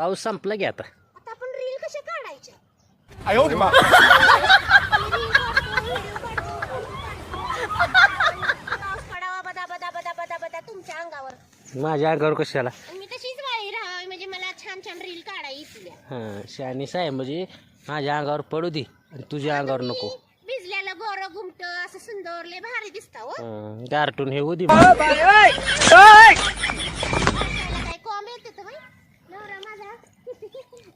पाऊस संपला की आता. आता आपण रील कशा काढायच्या? पाऊस पडावा तुमच्या अंगावर माझ्या अंगावर कशाला? मी तशीच वाळी राहावी म्हणजे मला छान छान रील काढायची हां शहाणी साहेब म्हणजे माझ्या अंगावर पडू दे आणि तुझ्या अंगावर नको. भिजल्याला गोर घुमट असं सुंदर लय भारी दिसता हो. गार्टून हे होऊ दे.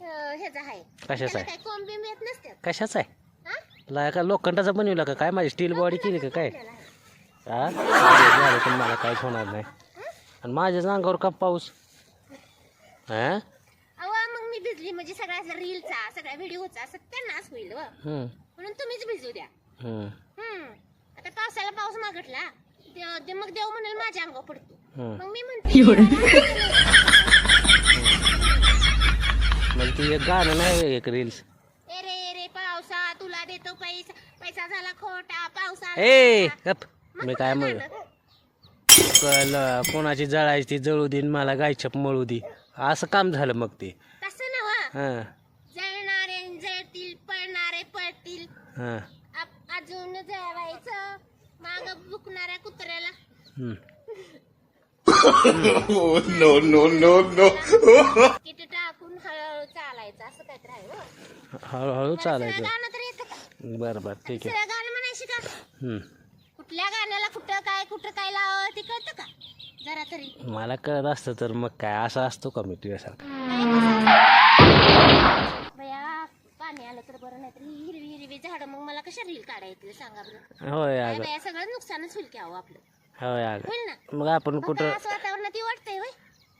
ह्याचा आहे. कशाचा त्याला आहे? काय बिंब येत नसतात कशाचा आहे? हा? ला का लोखंडाचा बनवला का? काय माझी स्टील बॉडी केली का? काय? आपल्याला आहे. हा? झालं पण मला काहीच होणार नाही. आणि माझ्याच अंगावर का पाऊस? हा? अहो मग मी भिजली म्हणजे सगळ्या रीलचा सगळ्या व्हिडिओचा सत्यानाश होईल व. म्हणून तुम्हीच भिजू द्या. हम्म. आता पावसाला पाऊस मागटला ते- ते मग देव म्हणेल माझ्या अंगावर पडतो. मग मी म्हणते म्हणजे तू एक गाणं नाही एक रील्स ए रे रे पावसा तुला देतो पैसा. पैसा झाला खोटा पावसा ए गप. मी काय म्हण? कल कोणाची जळायची ती जळू दे आणि मला गायछप मळू दे. असं काम झालं मग ते. तसं नव हां. जळणारे जळतील पळणारे पळतील. हां. आप- अजून जळवायचं. माग बुकणाऱ्या कुत्र्याला. no no no no! Kit टाकून हळूहळू चालायचं असं काहीतरी आहे हो. हळूहळू चालायचं. गाणं तर येतं का? बरं बरं ठीक आहे. सगळं गाणं म्हणायची का? हं. कुठल्या गाण्याला कुठं काय कुठं काय लावावं ते कळतं का? जरा तरी. मला कळत असतं तर मग काय असं असतो का मी तुझ्यासारखं? बया पाणी आलं तर बरं नाही तर ही हिरवी हिरवी झाडं मग मला कशा रील काढायची? सांगा बरं. होय काय अगं. बया सगळं नुकसानच होईल की अहो आपलं. होय अगं. होईल ना? मग आपण कुठं काय असं वातावरणात वाटतंय होय.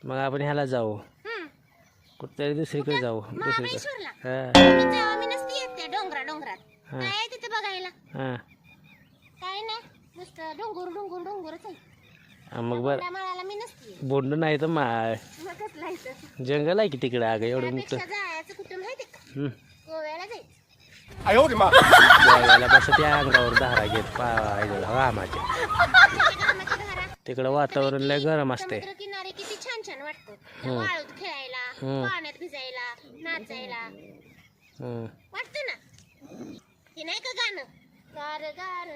मग आपण ह्याला जाऊ. हम्म. कुठल्या दुसरीकडे जाऊ दुसरीकडे. नाही मग बरं. बोंड नाही तर माय जंगल आहे की तिकडे अगं एवढं मोठं? गोव्याला बस त्या अंगावर धारा घेत पाहिजे तिकडं वातावरण लय गरम असते किनारे किती छान छान पाण्यात भिजायला नाचायला. हं. वाटतं ना? हे नाही का गाणं? गार गार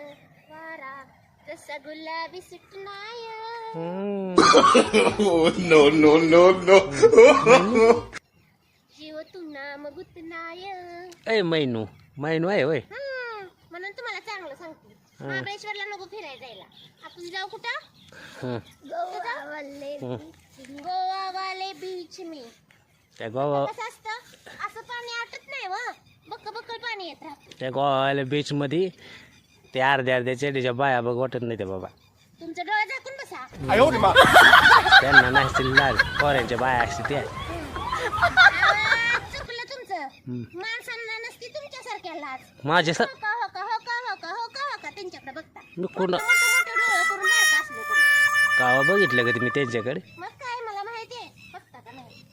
वारा. जसा गुलाबी सुटणाय. हं. Oh no no no no! जीव तू नाम गुतनाय. ए मैनू. मैनू आहे होय. म्हणून तुम्हाला चांगलं सांगते. महाबळेश्वरला नको फिरायला जायला. आपण जाऊ कुठं? हं. हं. गोवावाले बीच मी त्या गावा असं पाणी आटत नाही पाणी येत त्या गावाला बीचमध्ये ते अर्ध्या अर्ध्या चेडीच्या बाया बघ वाटत नाही ते बाबा. डोळे झाकून बसा. त्यांना नाही लाल. पोऱ्यांच्या बाया असते त्या. माझ्या चुकलं तुमचं. माणसांना नसती तुमच्यासारख्या लाज. माझे सर हो हो हो का हो का त्यांच्याकडे बघता. मी बघितलं त्यांच्याकडे?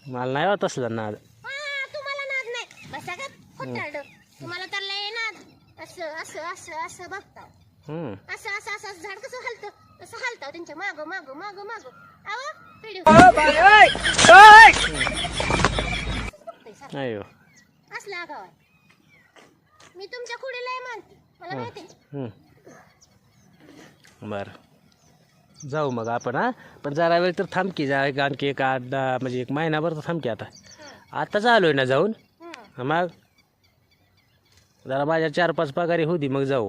मला नाही होत असलं नाद. हा तुम्हाला नाद नाही. बसा का खोटारड. तुम्हाला तर लय नाद. असं असं असं असं बघता हं. असं असं असं असं झाड कसं हलतं? तसं हलतं त्यांच्या माग माग माग माग. अयो. असला आगाव मी तुमच्यापुढे लय मानते. मला माहिती हं. बरं. जाऊ मग आपण हा? पण जरा वेळ तर थांबकी जा एक आणखी एक आठ दहा म्हणजे एक महिनाभर तर थांबकी आता. आताच आलोय ना जाऊन? मग? जरा माझ्या चार पाच पगारी होती मग जाऊ.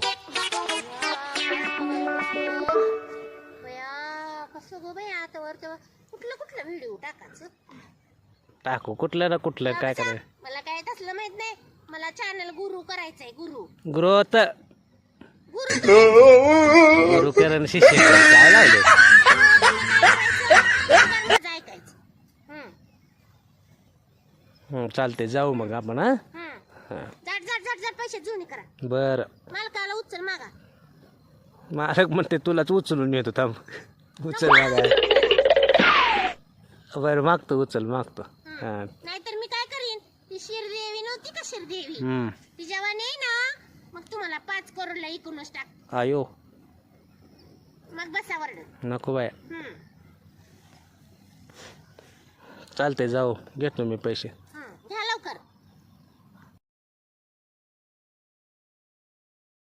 बया कसं गो बाई आता वर? तेव्हा कुठलं कुठलं व्हिडिओ टाकायचं? टाकू कुठलं ना कुठलं काय मला काय तसलं माहीत नाही. मला चॅनल गुरु करायचंय गुरु. ग्रोथ गुरु गुरु करण शिष्य. काय लावलं? हं, चालते जाऊ मग आपण हा? हम्म. झट झट झट झट पैसे जुनी करा बरं. मालकाला उचल मागा मालक म्हणते तुलाच उचलून येतो थांब. उचल मागा बरं मागतो उचल मागतो. हां. नाहीतर मी काय करीन? ती शिरदेवी नव्हती का शिरदेवी? हं. ती जेव्हा नाही ना तुम्हाला पाच करोडला इकूनच टाक. आयो मग बसा वरड नको बाया. हम्म. चालतंय जाऊ. घेतो मी पैसे.